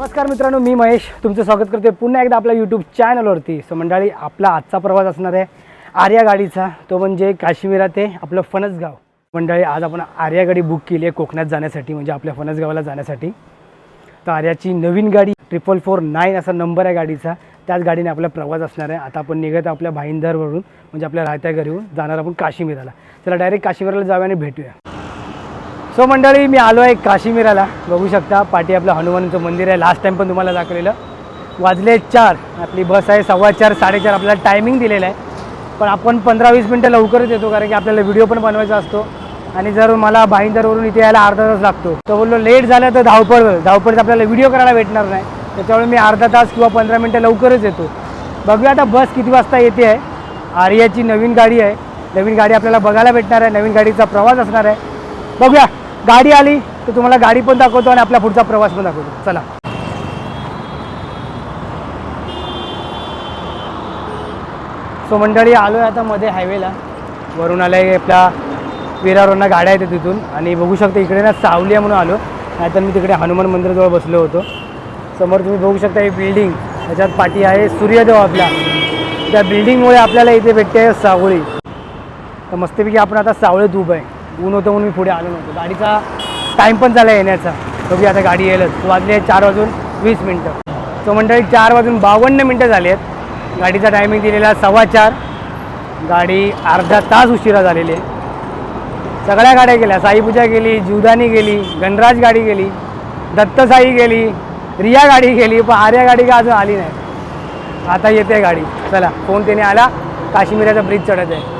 नमस्कार मित्रांनो मी महेश. तुमचं स्वागत करते पुन्हा एकदा आपल्या यूट्यूब चॅनलवरती सो मंडळी आपला आजचा प्रवास असणार आहे आर्या गाडीचा. तो म्हणजे काश्मीरात ते आपलं फणसगाव. मंडळी आज आपण आर्या गाडी बुक केली आहे कोकणात जाण्यासाठी म्हणजे आपल्या फणसगावाला जाण्यासाठी. तर आर्याची नवीन गाडी ट्रिपल फोर नाईन असा नंबर आहे गाडीचा. त्याच गाडीने आपला प्रवास असणार आहे. आता आपण निघत आपल्या भाईंदरवरून म्हणजे आपल्या राहत्या घरीहून जाणार आपण काश्मीराला. चला डायरेक्ट काश्मीराला जाऊया आणि भेटूया. सो मंडळी मी आलो आहे काश्मीराला. बघू शकता पाठी आपलं हनुमानचं मंदिर आहे. लास्ट टाईम पण तुम्हाला दाखवलेलं. वाजले चार. आपली बस आहे सव्वा चार साडेचार. आपल्याला टायमिंग दिलेलं आहे. पण आपण पंधरा वीस मिनटं लवकरच येतो कारण की आपल्याला व्हिडिओ पण बनवायचा असतो. आणि जर मला भाईंदरवरून इथे यायला अर्धा तास लागतो. तर बोललो लेट झालं तर धावपळ. होईल. आपल्याला व्हिडिओ करायला भेटणार नाही. त्याच्यामुळे मी अर्धा तास किंवा पंधरा मिनटं लवकरच येतो. बघूया आता बस किती वाजता येते आहे. आर्याची नवीन गाडी आहे. नवीन गाडी आपल्याला बघायला भेटणार आहे. नवीन गाडीचा प्रवास असणार आहे. बघूया. गाडी आली तर तुम्हाला गाडी पण दाखवतो आणि आपला पुढचा प्रवास पण दाखवतो. चला. सो मंडळी आलो आहे आता मध्ये हायवेला वरून आलं आहे आपल्या विरारोंना गाड्या येते तिथून. आणि बघू शकता इकडे ना सावली आहे म्हणून आलो. नाहीतर मी तिकडे हनुमान मंदिराजवळ बसलो होतो. समोर तुम्ही बघू शकता ही बिल्डिंग त्याच्यात पाठी आहे सूर्यदेव आपला. त्या बिल्डिंगमुळे आपल्याला इथे भेटते सावळी तर मस्तपैकी आपण आता सावळीत उभं आहे. ऊन होतं म्हणून मी पुढे आलो नव्हतो. गाडीचा टाईम पण झाला येण्याचा. बघूया आता गाडी येईलच वाजले चार वाजून वीस मिनटं. तो मंडळी चार वाजून बावन्न मिनटं झाली आहेत गाडीचा टायमिंग दिलेला सव्वा चार. गाडी अर्धा तास उशिरा झालेली आहे. सगळ्या गाड्या गेल्या. साईपूजा गेली जीवदानी गेली गणराज गाडी गेली दत्तसाई गेली रिया गाडी गेली पण आर्या गाडी का अजून आली नाही? आता येते गाडी. चला फोन त्याने आला. काश्मीराचा ब्रिज चढत आहे.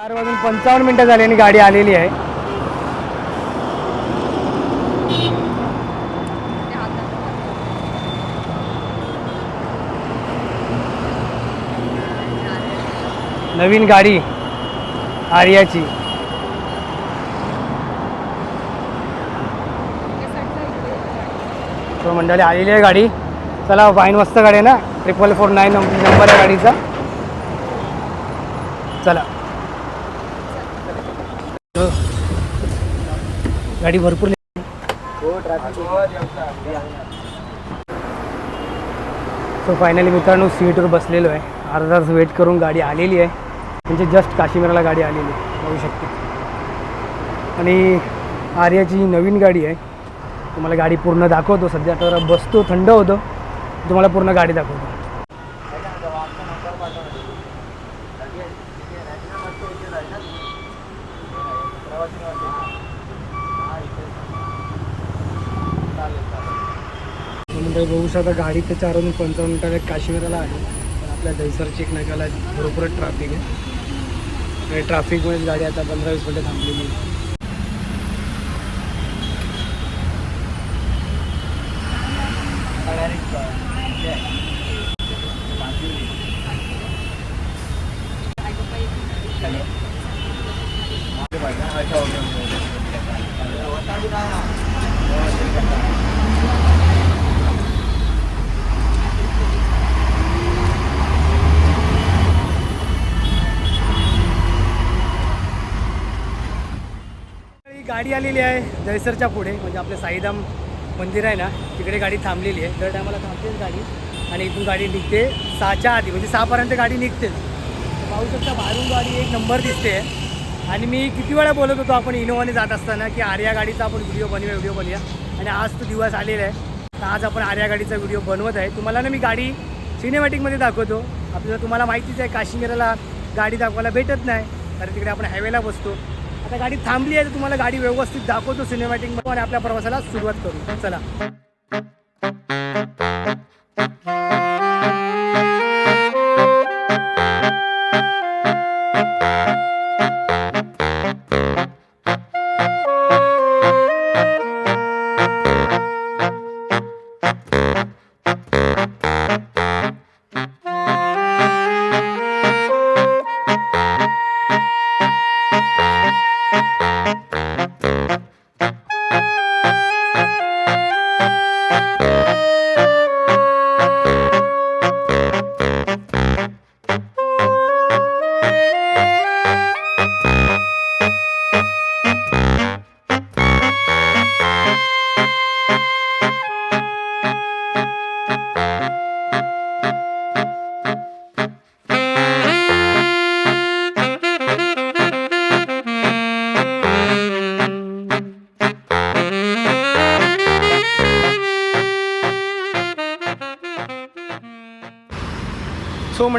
चार वाजून पंचावन्न मिनटं झाली आणि गाडी आलेली आहे. नवीन गाडी आर्याची. तो मंडळी आलेली आहे गाडी. चला फाईन मस्त गाडी आहे ना? ट्रिपल फोर नाईन नंबर आहे गाडीचा. चला. गाडी भरपूर सो फायनली मित्रांनो सीटवर बसलेलो आहे. अर्धा तास वेट करून गाडी आलेली आहे. म्हणजे जस्ट काश्मीराला गाडी आलेली आहे. बघू शकते. आणि आर्याची नवीन गाडी आहे. तुम्हाला गाडी पूर्ण दाखवतो. सध्या तर बसतो थंड होतो. तुम्हाला पूर्ण गाडी दाखवतो. म्हणजे बघू शकता गाडी तर चार वाजून पंचावन्न मिनिटाला काश्मीराला आहे. पण आपल्या दहिसरची एक नाक्याला भरपूर ट्रॅफिक आहे. आणि ट्रॅफिकमुळेच गाडी आता पंधरा वीस मिनटं थांबलेली आहे ही गाडी आलेली आहे जयसरच्या पुढे म्हणजे आपलं साईधाम मंदिर आहे ना तिकडे गाडी थांबलेली आहे. दर टायमाला थांबतेच गाडी आणि इथून गाडी निघते सहाच्या आधी म्हणजे सहापर्यंत गाडी निघते पाहू शकता बाहेरून गाडी एक नंबर दिसते. आणि मी किती वेळा बोलत होतो आपण इनोवाने जात असताना की आर्या गाडीचा आपण व्हिडिओ बनवूया व्हिडिओ बनवूया. आणि आज तो दिवस आलेला आहे. तर आज आपण आर्या गाडीचा व्हिडिओ बनवत आहे. तुम्हाला ना मी गाडी सिनेमॅटिकमध्ये दाखवतो. आपल्याला तुम्हाला माहितीच आहे काश्मीराला गाडी दाखवायला भेटत नाही. कारण तिकडे आपण हायवेला बसतो. आता गाडी थांबली आहे तर तुम्हाला गाडी व्यवस्थित दाखवतो सिनेमॅटिकमध्ये आणि आपल्या प्रवासाला सुरुवात करू. चला.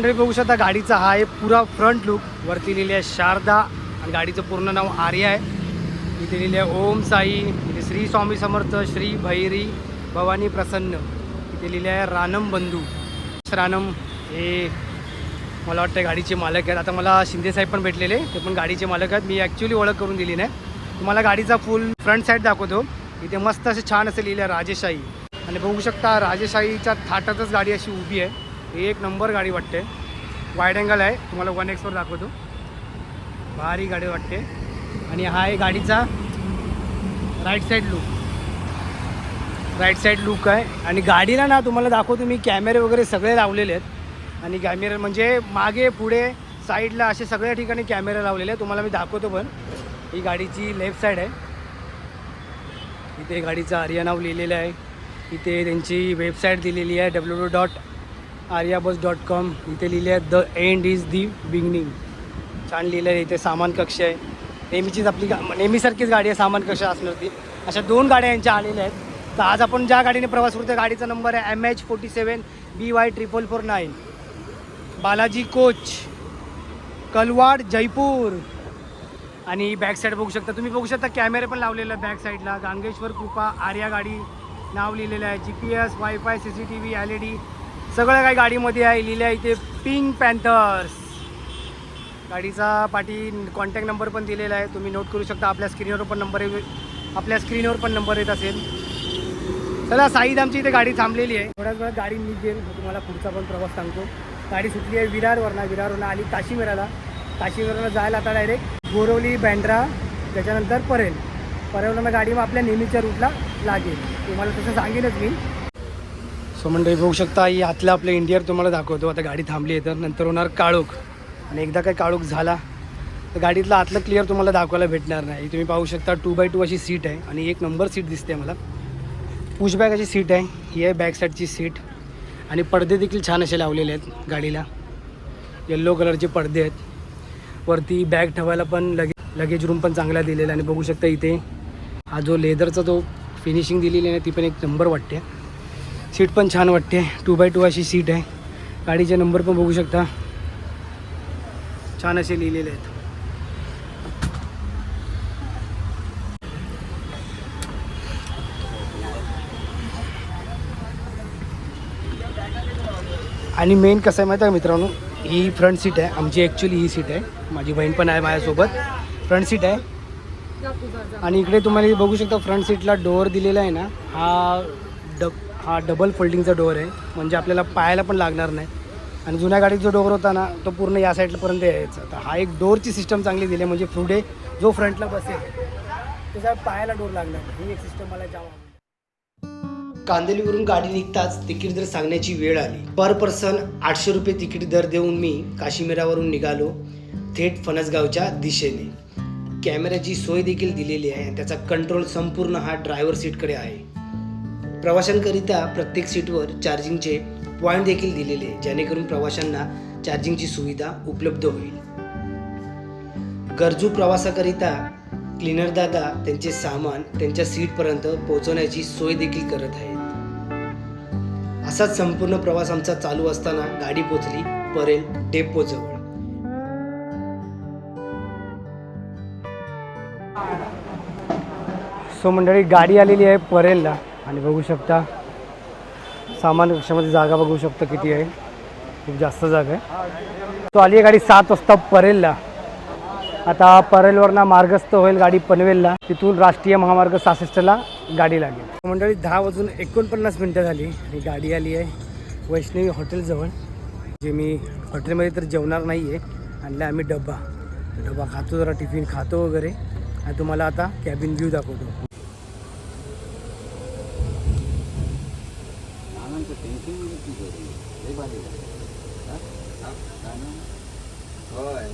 मंडळी बघू शकता गाडीचा हा आहे पुरा फ्रंट लुक वरती लिहिली आहे शारदा आणि गाडीचं पूर्ण नाव आर्या आहे. इथे लिहिलं आहे ओम साई. इथे श्री स्वामी समर्थ श्री भैरी भवानी प्रसन्न. इथे लिहिले आहे रानम बंधू. रानम हे मला वाटतं गाडीचे मालक आहेत. आता मला शिंदेसाहेब पण भेटलेले ते पण गाडीचे मालक आहेत. मी ॲक्च्युली ओळख करून दिली नाही. तुम्हाला गाडीचा फुल फ्रंट साईड दाखवतो. इथे मस्त असे छान असे लिहिले आहे राजेशाही. आणि बघू शकता राजेशाहीच्या थाटातच गाडी अशी उभी आहे. ही एक नंबर गाडी वाटते. वाईड अँगल आहे. तुम्हाला वन एक्सवर दाखवतो. भारी गाडी वाटते. आणि हा आहे गाडीचा right side look right side look आहे. आणि गाडीला ना तुम्हाला दाखवतो मी कॅमेरे वगैरे सगळे लावलेले आहेत. आणि कॅमेरे म्हणजे मागे पुढे साईडला असे सगळ्या ठिकाणी कॅमेरे लावलेले आहेत. तुम्हाला मी दाखवतो पण. ही गाडीची लेफ्ट साईड आहे. इथे गाडीचं हरियाणाव लिहिलेलं आहे. इथे त्यांची वेबसाईट दिलेली आहे. W W dot Arya bus dot com इथे लिहिले आहे the end is the beginning. छान लिहिलं आहे इथे सामान कक्ष आहे. नेहमीचीच आपली गा नेहमीसारखीच गाडी आहे सामान कक्ष असणार ती अशा दोन गाड्या यांच्या आलेल्या आहेत. तर आज आपण ज्या गाडीने प्रवास करतो त्या गाडीचा नंबर आहे M H forty seven B Y triple four nine Balaji coach Kalwad Jaipur. आणि बॅक साईड बघू शकता. तुम्ही बघू शकता कॅमेरे पण लावलेला आहे बॅक साईडला गांगेश्वर कृपा आर्या गाडी नाव लिहिलेलं आहे. G P S WiFi C C T V L E D सगळं काही गाडीमध्ये आहे लिहिलं आहे इथे पिंक पॅन्थर्स गाडीचा पाठी कॉन्टॅक्ट नंबर पण दिलेला आहे. तुम्ही नोट करू शकता आपल्या स्क्रीनवर पण नंबर आपल्या स्क्रीनवर पण नंबर येत असेल. चला साईद आमची इथे गाडी थांबलेली आहे. थोड्याच वेळात गाडी निघेल मी तुम्हाला पुढचा पण प्रवास सांगतो. गाडी सुटली आहे विरारवरनं. विरारवरनं आली काशीमेराला काशीमेराला जायला आता डायरेक्ट बोरवली बँड्रा त्याच्यानंतर परेल. परेलवरनं गाडी मग आपल्या नेहमीच्या रूटला लागेल. तुम्हाला तसं सांगेनच मी. सो मंडळी बघू शकता ही आतलं आपलं इंडियर तुम्हाला दाखवतो. आता गाडी थांबली आहे तर नंतर होणार काळोख. आणि एकदा काय काळोख झाला तर गाडीतलं आतलं क्लिअर तुम्हाला दाखवायला भेटणार नाही. तुम्ही पाहू शकता टू बाय टू अशी सीट आहे आणि एक नंबर सीट दिसते मला. पुशबॅग अशी सीट आहे. ही आहे बॅक साईडची सीट आणि पडदे देखील छान असे लावलेले आहेत गाडीला. येल्लो कलरचे पडदे आहेत. वरती बॅग ठेवायला पण लगे लगेज रूम पण चांगला दिलेला आणि बघू शकता इथे हा जो लेदरचा जो फिनिशिंग दिलेली आहे ना ती पण एक नंबर वाटते. सीट पण छान वाटते. टू बाय टू अशी सीट आहे. गाडीचे नंबर पण बघू शकता. छान असे लिहिलेले आहेत. आणि मेन कसं आहे माहिती आहे का मित्रांनो? ही फ्रंट सीट आहे. आमची ॲक्च्युली ही सीट आहे. माझी बहीण पण आहे माझ्यासोबत. फ्रंट सीट आहे. आणि इकडे तुम्हाला बघू शकता फ्रंट सीटला डोअर दिलेला आहे ना. हा हा डबल फोल्डिंगचा डोअर आहे. म्हणजे आपल्याला पायाला पण लागणार नाही. आणि जुन्या गाडीत जो डोअर होता ना तो पूर्ण या साईडपर्यंत यायचा. तर हा एक डोअरची सिस्टम चांगली दिली आहे. म्हणजे फ्रुडे जो फ्रंटला बसेल त्याच्या पायाला डोर लागणार ही एक सिस्टम मला जावा आवडली. कांदेलीवरून गाडी निघताच तिकीट दर सांगण्याची वेळ आली. पर पर्सन आठशे रुपये तिकीट दर देऊन मी काश्मीरावरून निघालो थेट फणसगावच्या दिशेने. कॅमेऱ्याची सोय देखील दिलेली आहे. आणि त्याचा कंट्रोल संपूर्ण हा ड्रायव्हर सीटकडे आहे. प्रवाशांकरिता प्रत्येक सीटवर चार्जिंगचे पॉईंट देखील दिलेले आहे जेणेकरून प्रवाशांना चार्जिंगची सुविधा उपलब्ध होईल. गरजू प्रवासाकरिता क्लिनर दादा त्यांचे सामान त्यांच्या सीटपर्यंत पोहोचवण्याची सोय देखील करत आहेत. असाच संपूर्ण प्रवास आमचा चालू असताना गाडी पोचली परेल डेपोजवळ सो मंडळी गाडी आलेली आहे परेलला. आणि बघू शकता सामान कक्षामध्ये जागा बघू शकता किती आहे. खूप जास्त जागा आहे. तो आली आहे गाडी सात वाजता परेलला. आता परेलवरनं मार्गस्थ होईल गाडी पनवेलला. तिथून राष्ट्रीय महामार्ग सहासष्टला गाडी लागेल. मंडळी दहा वाजून एकोणपन्नास मिनटं झाली. आणि गाडी आली आहे वैष्णवी हॉटेलजवळ जे मी हॉटेलमध्ये तर जेवणार नाही आहे आणला आम्ही डब्बा. डब्बा खातो जरा टिफिन खातो वगैरे. आणि तुम्हाला आता कॅबिन व्ह्यू दाखवतो. হয়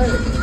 हां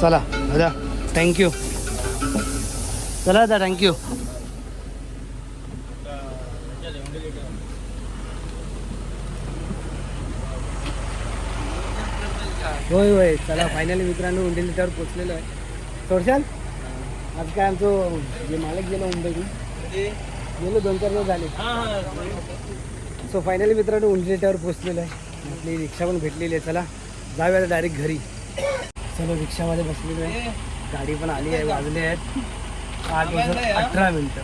चला दादा थँक्यू चला दादा थँक्यू होय होय चला फायनली मित्रांनो उंडेली त्यावर पोचलेलो आहे. सोडशाल आज काय आमचं जे मालक गेलो मुंबईतून गेलो दोन चार दिवस झाले. सो फायनली मित्रांनो उंडी त्यावर पोचलेलो आहे. आपली रिक्षा पण भेटलेली आहे. चला जाऊया डायरेक्ट घरी. चलो रिक्षामध्ये बसलेलो आहे. गाडी पण आली आहे वाजले आहेत. आठ वाजून अठरा मिनटं.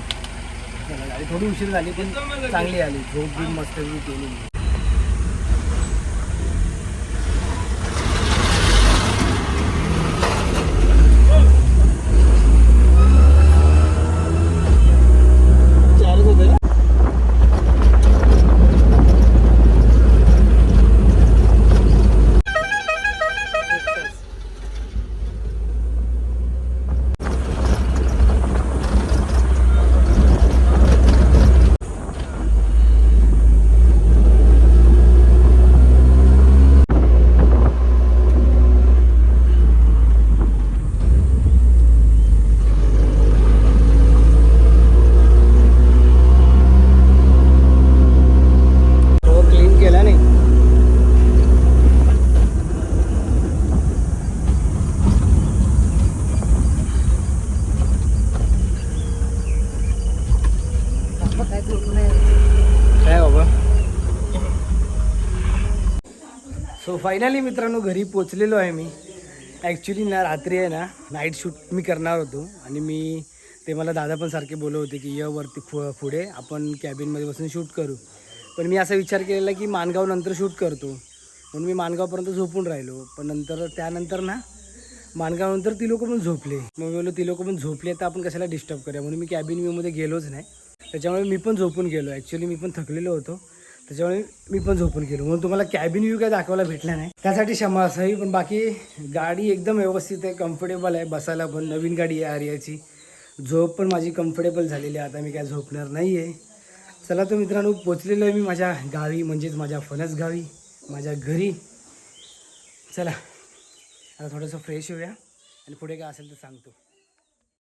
चला गाडी थोडी उशीर झाली पण चांगली आली. झोप बी मस्त केली हो क्लीन केला नाही काय बाबा सो फायनली मित्रांनो घरी पोचलेलो आहे मी. ॲक्च्युली ना रात्री आहे ना नाईट शूट मी करणार होतो. आणि मी ते मला दादा पण सारखे बोलत होते की य वरती फु पुढे आपण कॅबिनमध्ये बसून शूट करू. पण मी असा विचार केलेला की मानगाव नंतर शूट करतो. म्हणून मी मानगावपर्यंत झोपून राहिलो. पण नंतर त्यानंतर ना मानगावनंतर ती लोकं पण झोपले. मग मी बोललो ती लोकं पण झोपले तर आपण कशाला डिस्टर्ब करूया? म्हणून मी कॅबिन व्ह्यूमध्ये गेलोच नाही. त्याच्यामुळे मी पण झोपून गेलो. ॲक्च्युली मी पण थकलेलो होतो. त्याच्यामुळे मी पण झोपून गेलो. म्हणून तुम्हाला कॅबिन व्ह्यू काय दाखवायला भेटला नाही. त्यासाठी क्षमा असावी पण बाकी गाडी एकदम व्यवस्थित आहे कम्फर्टेबल आहे. बसायला पण नवीन गाडी आहे आर्याची. झोप पण माझी कम्फर्टेबल झालेली आहे. आता मी काय झोपणार नाही आहे चला तर मित्रांनो पोचलेलो आहे मी माझ्या गावी म्हणजेच माझ्या फणस गावी माझ्या घरी. चला आता थोडंसं फ्रेश होऊया. आणि पुढे काय असेल तर सांगतो.